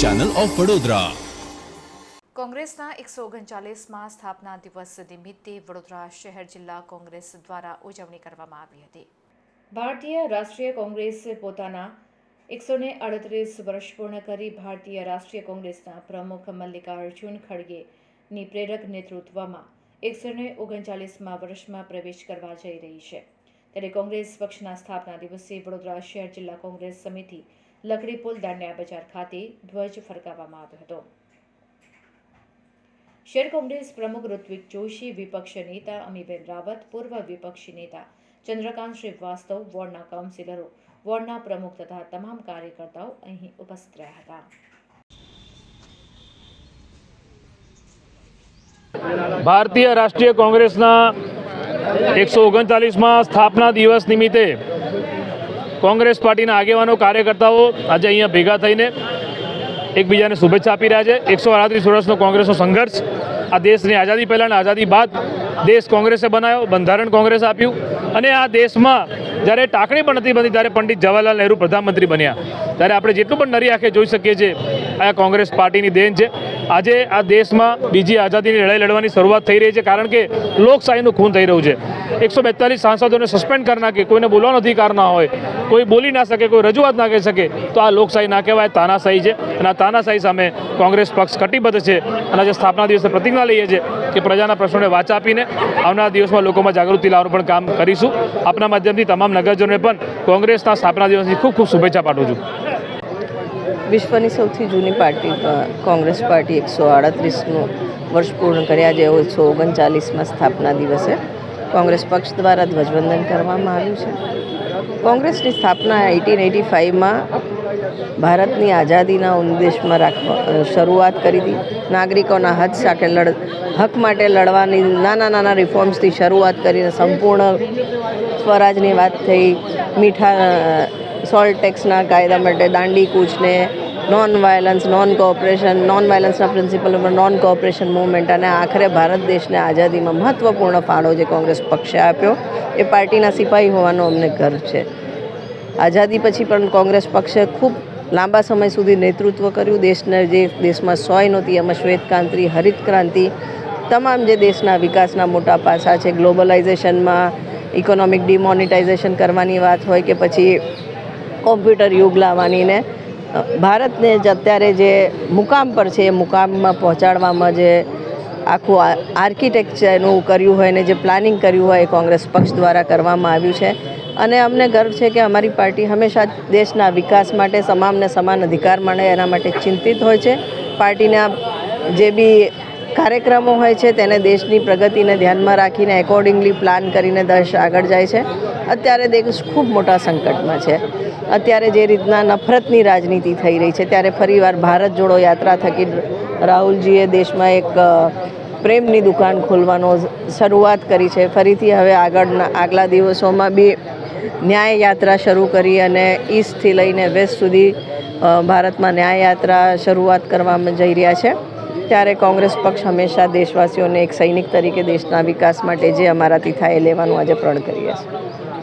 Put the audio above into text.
Channel of Vadodara કોંગ્રેસના એકસો ઓગણચાલીસમાં સ્થાપના દિવસ નિમિત્તે વડોદરા શહેર જિલ્લા કોંગ્રેસ દ્વારા ઉજવણી કરવામાં આવી હતી. ભારતીય રાષ્ટ્રીય કોંગ્રેસ પોતાના એકસો ને અડત્રીસ વર્ષ પૂર્ણ કરી ભારતીય રાષ્ટ્રીય કોંગ્રેસના પ્રમુખ મલ્લિકાર્જુન ખડગેની પ્રેરક નેતૃત્વમાં એકસો ને ઓગણચાલીસમાં વર્ષમાં પ્રવેશ કરવા જઈ રહી છે. ત્યારે કોંગ્રેસ પક્ષના સ્થાપના દિવસે વડોદરા શહેર જિલ્લા કોંગ્રેસ સમિતિ લકડીપુલ દાંડિયા બજાર ખાતે ધ્વજ ફરકાવવામાં આવ્યો હતો. શેર કોંગ્રેસ પ્રમુખ ઋત્વિક જોશી, વિપક્ષ નેતા અમીબેન રાવત, પૂર્વ વિપક્ષી નેતા ચંદ્રકાંત શ્રીવાસ્તવ, વોર્ડના કાઉન્સિલરો, વોર્ડના પ્રમુખ તથા તમામ કાર્યકર્તાઓ અહીં ઉપસ્થિત રહ્યા હતા. ભારતીય રાષ્ટ્રીય કોંગ્રેસના એકસો ઓગણચાલીસમાં સ્થાપના દિવસ નિમિત્તે કોંગ્રેસ પાર્ટીના આગેવાનો, કાર્યકર્તાઓ આજે અહીંયા ભેગા થઈને એકબીજાને શુભેચ્છા આપી રહ્યા છે. એકસો આડત્રીસ વર્ષનો કોંગ્રેસનો સંઘર્ષ. આ દેશની આઝાદી પહેલાં આઝાદી બાદ દેશ કોંગ્રેસે બનાવ્યો, બંધારણ કોંગ્રેસે આપ્યું. અને આ દેશમાં જ્યારે ટાંકણી પણ નથી બની ત્યારે પંડિત જવાહરલાલ નહેરુ પ્રધાનમંત્રી બન્યા. ત્યારે આપણે જેટલું પણ નરી આંખે જોઈ શકીએ છીએ, આ કોંગ્રેસ પાર્ટીની દેન છે. આજે આ દેશમાં બીજી આઝાદીની લડાઈ લડવાની શરૂઆત થઈ રહી છે, કારણ કે લોકશાહીનું ખૂન થઈ રહ્યું છે. એકસો બેતાલીસ સાંસદોને સસ્પેન્ડ કરી નાખે, કોઈને બોલવાનો અધિકાર ના હોય, કોઈ બોલી ના શકે, કોઈ રજૂઆત ના કરી શકે, તો આ લોકશાહી ના કહેવાય તાનાશાહી છે. અને આ તાનાશાહી સામે કોંગ્રેસ પક્ષ કટિબદ્ધ છે. અને આજે સ્થાપના દિવસે પ્રતિજ્ઞા લઈએ છીએ કે પ્રજાના પ્રશ્નોને વાચા આપીને આવનારા દિવસમાં લોકોમાં જાગૃતિ લાવવાનું પણ કામ કરીશું. આપના માધ્યમથી તમામ નગરજનોને પણ કોંગ્રેસના સ્થાપના દિવસની ખૂબ ખૂબ શુભેચ્છા પાઠવું છું. વિશ્વની સૌથી જૂની પાર્ટી કોંગ્રેસ પાર્ટી એકસો આડત્રીસનું વર્ષ પૂર્ણ કર્યા જે એકસો ઓગણચાલીસમાં સ્થાપના દિવસે કોંગ્રેસ પક્ષ દ્વારા ધ્વજવંદન કરવામાં આવ્યું છે. કોંગ્રેસની સ્થાપના એટીન એટી ફાઇવમાં ભારતની આઝાદીના ઉદ્દેશમાં રાખવા શરૂઆત કરી હતી. નાગરિકોના હક સાથે લડ, હક માટે લડવાની નાના નાના રિફોર્મ્સથી શરૂઆત કરીને સંપૂર્ણ સ્વરાજની વાત થઈ. મીઠા સોલ્ટ ટેક્સના કાયદા માટે Dandi કૂચને non violence non cooperation non વાયલન્સના principle ઉપર નોન કોઓપરેશન મૂવમેન્ટ અને આખરે ભારત દેશને આઝાદીમાં મહત્ત્વપૂર્ણ ફાળો જે કોંગ્રેસ પક્ષે આપ્યો, એ પાર્ટીના સિપાહી હોવાનો અમને ગર્વ છે. આઝાદી પછી પણ કોંગ્રેસ પક્ષે ખૂબ લાંબા સમય સુધી નેતૃત્વ કર્યું. દેશને જે દેશમાં સોય નહોતી, એમાં શ્વેત ક્રાંતિ હરિત ક્રાંતિ તમામ જે દેશના વિકાસના મોટા પાસા છે, ગ્લોબલાઇઝેશનમાં ઇકોનોમિક ડિમોનિટાઇઝેશન કરવાની વાત હોય કે પછી કોમ્પ્યુટર યુગ લાવવાની ને ભારતને જ અત્યારે જે મુકામ પર છે, એ મુકામમાં પહોંચાડવામાં જે આખું આર્કિટેક્ચરનું કર્યું હોય ને જે પ્લાનિંગ કર્યું હોય એ કોંગ્રેસ પક્ષ દ્વારા કરવામાં આવ્યું છે. અને અમને ગર્વ છે કે અમારી પાર્ટી હંમેશા દેશના વિકાસ માટે તમામને સમાન અધિકાર મળે, એના માટે ચિંતિત હોય છે. પાર્ટીના જે બી કાર્યક્રમો હોય છે, તેને દેશની પ્રગતિને ધ્યાનમાં રાખીને એકોર્ડિંગલી પ્લાન કરીને દેશ આગળ જાય છે. અત્યારે દેશ ખૂબ મોટા સંકટમાં છે. અત્યારે જે રીતના નફરતની રાજનીતિ થઈ રહી છે, ત્યારે ફરીવાર ભારત જોડો યાત્રા થકી રાહુલજીએ દેશમાં એક પ્રેમની દુકાન ખોલવાનો શરૂઆત કરી છે. ફરીથી હવે આગળના, આગલા દિવસોમાં બી ન્યાય યાત્રા શરૂ કરી અને ઈસ્ટથી લઈને વેસ્ટ સુધી ભારતમાં ન્યાય યાત્રા શરૂઆત કરવામાં જઈ રહ્યા છે. ત્યારે કોંગ્રેસ પક્ષ હંમેશા દેશવાસીઓને એક સૈનિક તરીકે દેશના વિકાસ માટે જે અમારાથી થાય એ લેવાનું આજે પ્રણ કરીએ છીએ